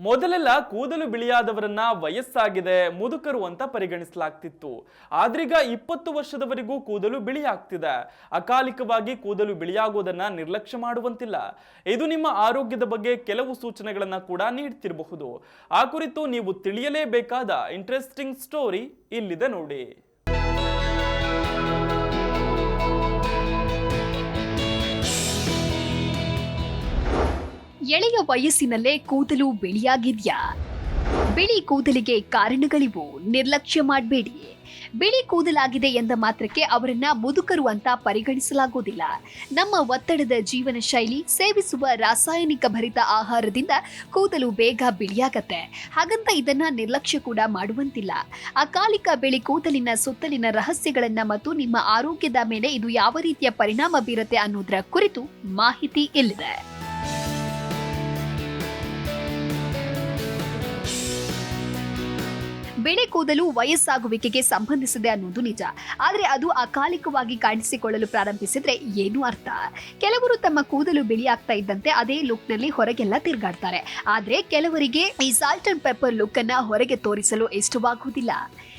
ಮೊದಲೆಲ್ಲ ಕೂದಲು ಬಿಳಿಯಾದವರನ್ನ ವಯಸ್ಸಾಗಿದೆ, ಮುದುಕರು ಅಂತ ಪರಿಗಣಿಸಲಾಗ್ತಿತ್ತು. ಆದ್ರೀಗ ಇಪ್ಪತ್ತು ವರ್ಷದವರೆಗೂ ಕೂದಲು ಬಿಳಿಯಾಗ್ತಿದೆ. ಅಕಾಲಿಕವಾಗಿ ಕೂದಲು ಬಿಳಿಯಾಗೋದನ್ನ ನಿರ್ಲಕ್ಷ್ಯ ಮಾಡುವಂತಿಲ್ಲ. ಇದು ನಿಮ್ಮ ಆರೋಗ್ಯದ ಬಗ್ಗೆ ಕೆಲವು ಸೂಚನೆಗಳನ್ನ ಕೂಡ ನೀಡ್ತಿರಬಹುದು. ಆ ಕುರಿತು ನೀವು ತಿಳಿಯಲೇಬೇಕಾದ ಇಂಟ್ರೆಸ್ಟಿಂಗ್ ಸ್ಟೋರಿ ಇಲ್ಲಿದೆ ನೋಡಿ. ಎಳೆಯ ವಯಸ್ಸಿನಲ್ಲೇ ಕೂದಲು ಬಿಳಿಯಾಗಿದ್ಯಾ? ಬಿಳಿ ಕೂದಲಿಗೆ ಕಾರಣಗಳಿವು, ನಿರ್ಲಕ್ಷ್ಯ ಮಾಡಬೇಡಿ. ಬಿಳಿ ಕೂದಲಾಗಿದೆ ಎಂದ ಮಾತ್ರಕ್ಕೆ ಅವರನ್ನ ಮುದುಕರು ಅಂತ ಪರಿಗಣಿಸಲಾಗುವುದಿಲ್ಲ. ನಮ್ಮ ಒತ್ತಡದ ಜೀವನ ಶೈಲಿ ಸೇವಿಸುವ ರಾಸಾಯನಿಕ ಭರಿತ ಆಹಾರದಿಂದ ಕೂದಲು ಬೇಗ ಬಿಳಿಯಾಗತ್ತೆ. ಹಾಗಂತ ಇದನ್ನ ನಿರ್ಲಕ್ಷ್ಯ ಕೂಡ ಮಾಡುವಂತಿಲ್ಲ. ಅಕಾಲಿಕ ಬಿಳಿ ಕೂದಲಿನ ಸುತ್ತಲಿನ ರಹಸ್ಯಗಳನ್ನ ಮತ್ತು ನಿಮ್ಮ ಆರೋಗ್ಯದ ಮೇಲೆ ಇದು ಯಾವ ರೀತಿಯ ಪರಿಣಾಮ ಬೀರುತ್ತೆ ಅನ್ನೋದರ ಕುರಿತು ಮಾಹಿತಿ ಇಲ್ಲಿದೆ. ಬೆಳೆ ಕೂದಲು ವಯಸ್ಸಾಗುವಿಕೆಗೆ ಸಂಬಂಧಿಸಿದೆ ಅನ್ನೋದು ನಿಜ. ಆದರೆ ಅದು ಅಕಾಲಿಕವಾಗಿ ಕಾಣಿಸಿಕೊಳ್ಳಲು ಪ್ರಾರಂಭಿಸಿದ್ರೆ ಏನು ಅರ್ಥ? ಕೆಲವರು ತಮ್ಮ ಕೂದಲು ಬಿಳಿಯಾಗ್ತಾ ಇದ್ದಂತೆ ಅದೇ ಲುಕ್ನಲ್ಲಿ ಹೊರಗೆಲ್ಲ ತಿರುಗಾಡ್ತಾರೆ. ಆದರೆ ಕೆಲವರಿಗೆ ಈ ಸಾಲ್ಟ್ ಅಂಡ್ ಪೆಪ್ಪರ್ ಲುಕ್ ಅನ್ನ ಹೊರಗೆ ತೋರಿಸಲು ಇಷ್ಟವಾಗುವುದಿಲ್ಲ.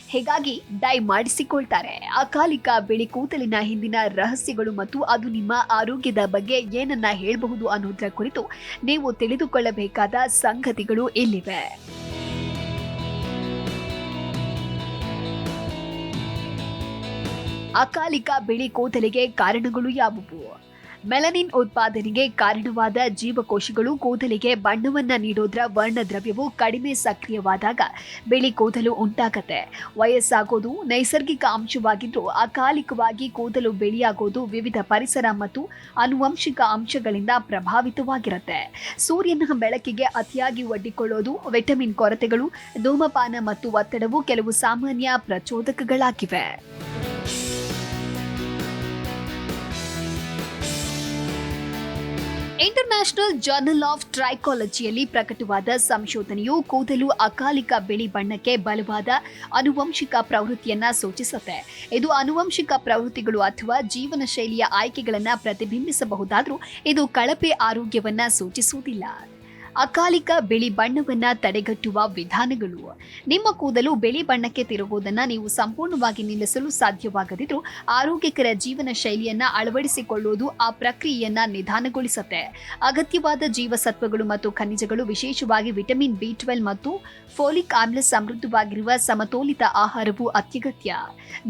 ಹೀಗಾಗಿ ಡೈ ಮಾಡಿಸಿಕೊಳ್ತಾರೆ. ಅಕಾಲಿಕ ಬಿಳಿ ಕೂದಲಿನ ಹಿಂದಿನ ರಹಸ್ಯಗಳು ಮತ್ತು ಅದು ನಿಮ್ಮ ಆರೋಗ್ಯದ ಬಗ್ಗೆ ಏನನ್ನ ಹೇಳಬಹುದು ಅನ್ನೋದರ ಕುರಿತು ನೀವು ತಿಳಿದುಕೊಳ್ಳಬೇಕಾದ ಸಂಗತಿಗಳು ಇಲ್ಲಿವೆ. ಅಕಾಲಿಕ ಬಿಳಿ ಕೂದಲಿಗೆ ಕಾರಣಗಳು ಯಾವುವು? ಮೆಲನಿನ್ ಉತ್ಪಾದನೆಗೆ ಕಾರಣವಾದ ಜೀವಕೋಶಗಳು ಕೂದಲಿಗೆ ಬಣ್ಣವನ್ನು ನೀಡೋದ್ರ ವರ್ಣದ್ರವ್ಯವು ಕಡಿಮೆ ಸಕ್ರಿಯವಾದಾಗ ಬಿಳಿ ಕೂದಲು ಉಂಟಾಗತ್ತೆ. ವಯಸ್ಸಾಗೋದು ನೈಸರ್ಗಿಕ ಅಂಶವಾಗಿದ್ದು ಅಕಾಲಿಕವಾಗಿ ಕೂದಲು ಬಿಳಿಯಾಗೋದು ವಿವಿಧ ಪರಿಸರ ಮತ್ತು ಆನುವಂಶಿಕ ಅಂಶಗಳಿಂದ ಪ್ರಭಾವಿತವಾಗಿರುತ್ತೆ. ಸೂರ್ಯನ ಬೆಳಕಿಗೆ ಅತಿಯಾಗಿ ಒಡ್ಡಿಕೊಳ್ಳೋದು ವಿಟಮಿನ್ ಕೊರತೆಗಳು, ಧೂಮಪಾನ ಮತ್ತು ಒತ್ತಡವು ಕೆಲವು ಸಾಮಾನ್ಯ ಪ್ರಚೋದಕಗಳಾಗಿವೆ. ಇಂಟರ್ನ್ಯಾಷನಲ್ ಜರ್ನಲ್ ಆಫ್ ಟ್ರೈಕಾಲಜಿಯಲ್ಲಿ ಪ್ರಕಟವಾದ ಸಂಶೋಧನೆಯು ಕೂದಲು ಅಕಾಲಿಕ ಬಿಳಿ ಬಣ್ಣಕ್ಕೆ ಬಲವಾದ ಅನುವಂಶಿಕ ಪ್ರವೃತ್ತಿಯನ್ನ ಸೂಚಿಸುತ್ತೆ. ಇದು ಅನುವಂಶಿಕ ಪ್ರವೃತ್ತಿಗಳು ಅಥವಾ ಜೀವನ ಶೈಲಿಯ ಆಯ್ಕೆಗಳನ್ನು ಪ್ರತಿಬಿಂಬಿಸಬಹುದಾದರೂ ಇದು ಕಳಪೆ ಆರೋಗ್ಯವನ್ನ ಸೂಚಿಸುವುದಿಲ್ಲ. ಅಕಾಲಿಕ ಬಿಳಿ ಬಣ್ಣವನ್ನ ತಡೆಗಟ್ಟುವ ವಿಧಾನಗಳು. ನಿಮ್ಮ ಕೂದಲು ಬಿಳಿ ಬಣ್ಣಕ್ಕೆ ತಿರುಗುವುದನ್ನ ನೀವು ಸಂಪೂರ್ಣವಾಗಿ ನಿಲ್ಲಿಸಲು ಸಾಧ್ಯವಾಗದಿದ್ರೂ ಆರೋಗ್ಯಕರ ಜೀವನ ಶೈಲಿಯನ್ನ ಅಳವಡಿಸಿಕೊಳ್ಳುವುದು ಆ ಪ್ರಕ್ರಿಯೆಯನ್ನ ನಿಧಾನಗೊಳಿಸುತ್ತೆ. ಅಗತ್ಯವಾದ ಜೀವಸತ್ವಗಳು ಮತ್ತು ಖನಿಜಗಳು ವಿಶೇಷವಾಗಿ ವಿಟಮಿನ್ ಬಿ ಟ್ವೆಲ್ ಮತ್ತು ಫೋಲಿಕ್ ಆಮ್ಲ ಸಮೃದ್ಧವಾಗಿರುವ ಸಮತೋಲಿತ ಆಹಾರವು ಅತ್ಯಗತ್ಯ.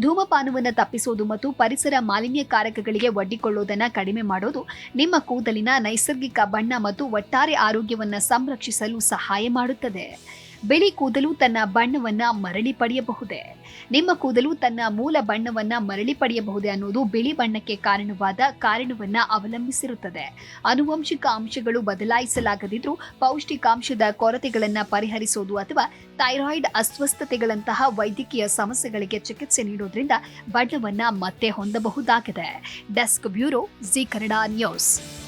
ಧೂಮಪಾನವನ್ನು ತಪ್ಪಿಸೋದು ಮತ್ತು ಪರಿಸರ ಮಾಲಿನ್ಯಕಾರಕಗಳಿಗೆ ಒಡ್ಡಿಕೊಳ್ಳೋದನ್ನ ಕಡಿಮೆ ಮಾಡೋದು ನಿಮ್ಮ ಕೂದಲಿನ ನೈಸರ್ಗಿಕ ಬಣ್ಣ ಮತ್ತು ಒಟ್ಟಾರೆ ಆರೋಗ್ಯವನ್ನ ಸಂರಕ್ಷಿಸಲು ಸಹಾಯ ಮಾಡುತ್ತದೆ. ಬಿಳಿ ಕೂದಲು ತನ್ನ ಬಣ್ಣವನ್ನು ಮರಳಿ ಪಡೆಯಬಹುದೇ? ನಿಮ್ಮ ಕೂದಲು ತನ್ನ ಮೂಲ ಬಣ್ಣವನ್ನು ಮರಳಿ ಪಡೆಯಬಹುದೇ ಅನ್ನೋದು ಬಿಳಿ ಬಣ್ಣಕ್ಕೆ ಕಾರಣವಾದ ಕಾರಣವನ್ನು ಅವಲಂಬಿಸಿರುತ್ತದೆ. ಅನುವಂಶಿಕ ಅಂಶಗಳು ಬದಲಾಯಿಸಲಾಗದಿದ್ರೂ ಪೌಷ್ಟಿಕಾಂಶದ ಕೊರತೆಗಳನ್ನು ಪರಿಹರಿಸೋದು ಅಥವಾ ಥೈರಾಯ್ಡ್ ಅಸ್ವಸ್ಥತೆಗಳಂತಹ ವೈದ್ಯಕೀಯ ಸಮಸ್ಯೆಗಳಿಗೆ ಚಿಕಿತ್ಸೆ ನೀಡೋದ್ರಿಂದ ಬಣ್ಣವನ್ನು ಮತ್ತೆ ಹೊಂದಬಹುದಾಗಿದೆ. Desk bureau, Zee Kannada news.